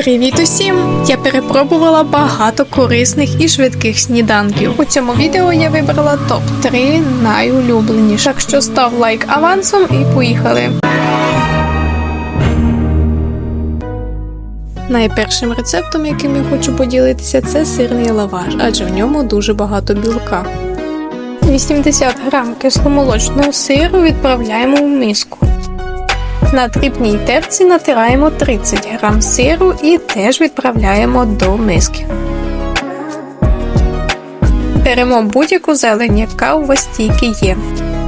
Привіт усім! Я перепробувала багато корисних і швидких сніданків. У цьому відео я вибрала топ 3 найулюбленіших. Так що став лайк авансом і поїхали. Найпершим рецептом, яким я хочу поділитися, це сирний лаваш, адже в ньому дуже багато білка. 80 грам кисломолочного сиру відправляємо в миску. На дрібній терці натираємо 30 грам сиру і теж відправляємо до миски. Беремо будь-яку зелень, яка у вас тільки є.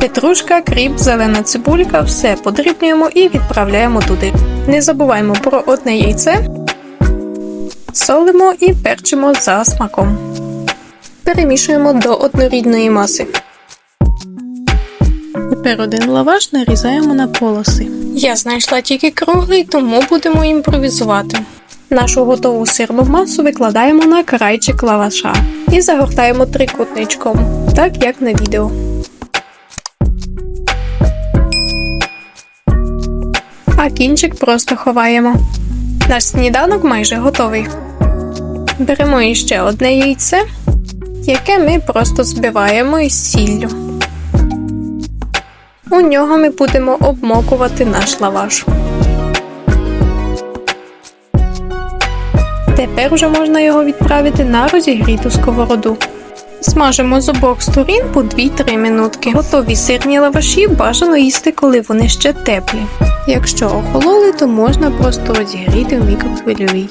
Петрушка, кріп, зелена цибулька, все подрібнюємо і відправляємо туди. Не забуваємо про одне яйце, солимо і перчимо за смаком. Перемішуємо до однорідної маси. Тепер один лаваш нарізаємо на полоси. Я знайшла тільки круглий, тому будемо імпровізувати. Нашу готову сирну масу викладаємо на крайчик лаваша і загортаємо трикутничком, так як на відео. А кінчик просто ховаємо. Наш сніданок майже готовий. Беремо іще одне яйце, яке ми просто збиваємо із сіллю. У нього ми будемо обмокувати наш лаваш. Тепер вже можна його відправити на розігріту сковороду. Смажимо з обох сторін по 2-3 минутки. Готові сирні лаваші бажано їсти, коли вони ще теплі. Якщо охололи, то можна просто розігріти в мікрохвильовій.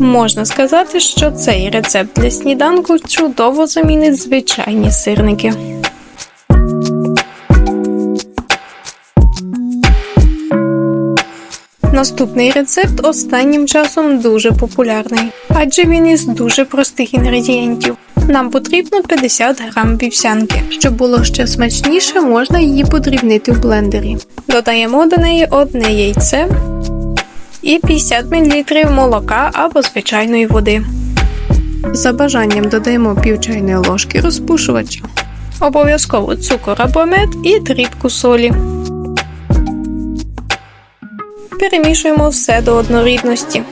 Можна сказати, що цей рецепт для сніданку чудово замінить звичайні сирники. Наступний рецепт останнім часом дуже популярний, адже він із дуже простих інгредієнтів. Нам потрібно 50 грам вівсянки. Щоб було ще смачніше, можна її подрібнити в блендері. Додаємо до неї одне яйце і 50 мл молока або звичайної води. За бажанням додаємо пів чайної ложки розпушувача. Обов'язково цукор або мед і дрібку солі. Перемішуємо все до однорідності.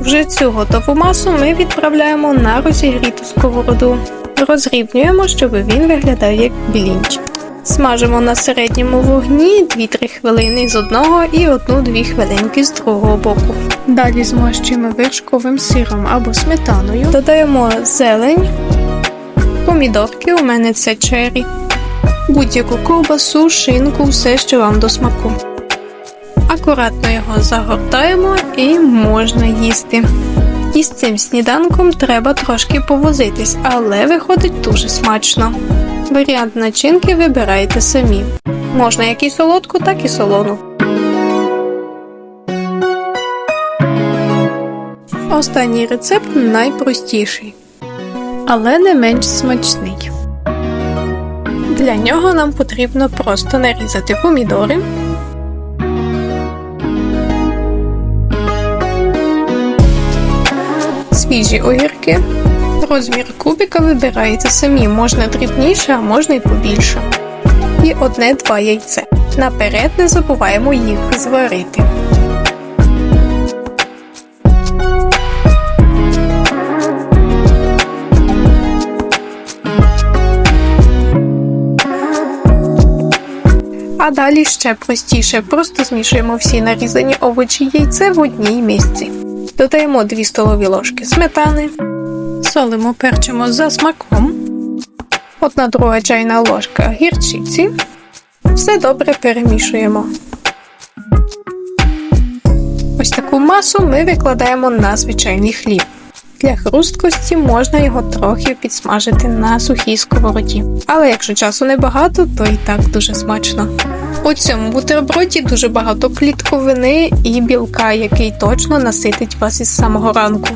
Вже цю готову масу ми відправляємо на розігріту сковороду. Розрівнюємо, щоб він виглядав як блінчик. Смажимо на середньому вогні 2-3 хвилини з одного і 1-2 хвилинки з другого боку. Далі змащуємо вершковим сиром або сметаною. Додаємо зелень, помідорки, у мене це чері будь-яку ковбасу, шинку, все, що вам до смаку. Акуратно його загортаємо і можна їсти. І з цим сніданком треба трошки повозитись, але виходить дуже смачно. Варіант начинки вибирайте самі. Можна як і солодку, так і солону. Останній рецепт найпростіший, але не менш смачний. Для нього нам потрібно просто нарізати помідори. Свіжі огірки. Розмір кубика вибираєте самі, можна дрібніше, а можна й побільше. І одне-два яйце. Наперед не забуваємо їх зварити. А далі ще простіше, просто змішуємо всі нарізані овочі і яйце в одній місці. Додаємо 2 столові ложки сметани, солимо, перчимо за смаком, одна друга чайна ложка гірчиці. Все добре перемішуємо. Ось таку масу ми викладаємо на звичайний хліб. Для хрусткості можна його трохи підсмажити на сухій сковороді. Але якщо часу небагато, то і так дуже смачно. У цьому бутерброді дуже багато клітковини і білка, який точно наситить вас із самого ранку.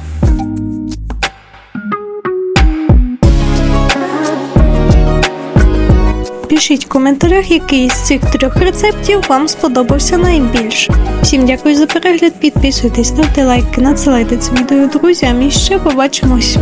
Пишіть в коментарях, який з цих трьох рецептів вам сподобався найбільше. Всім дякую за перегляд, підписуйтесь, ставте лайки, надсилайте це відео друзям і ще побачимось.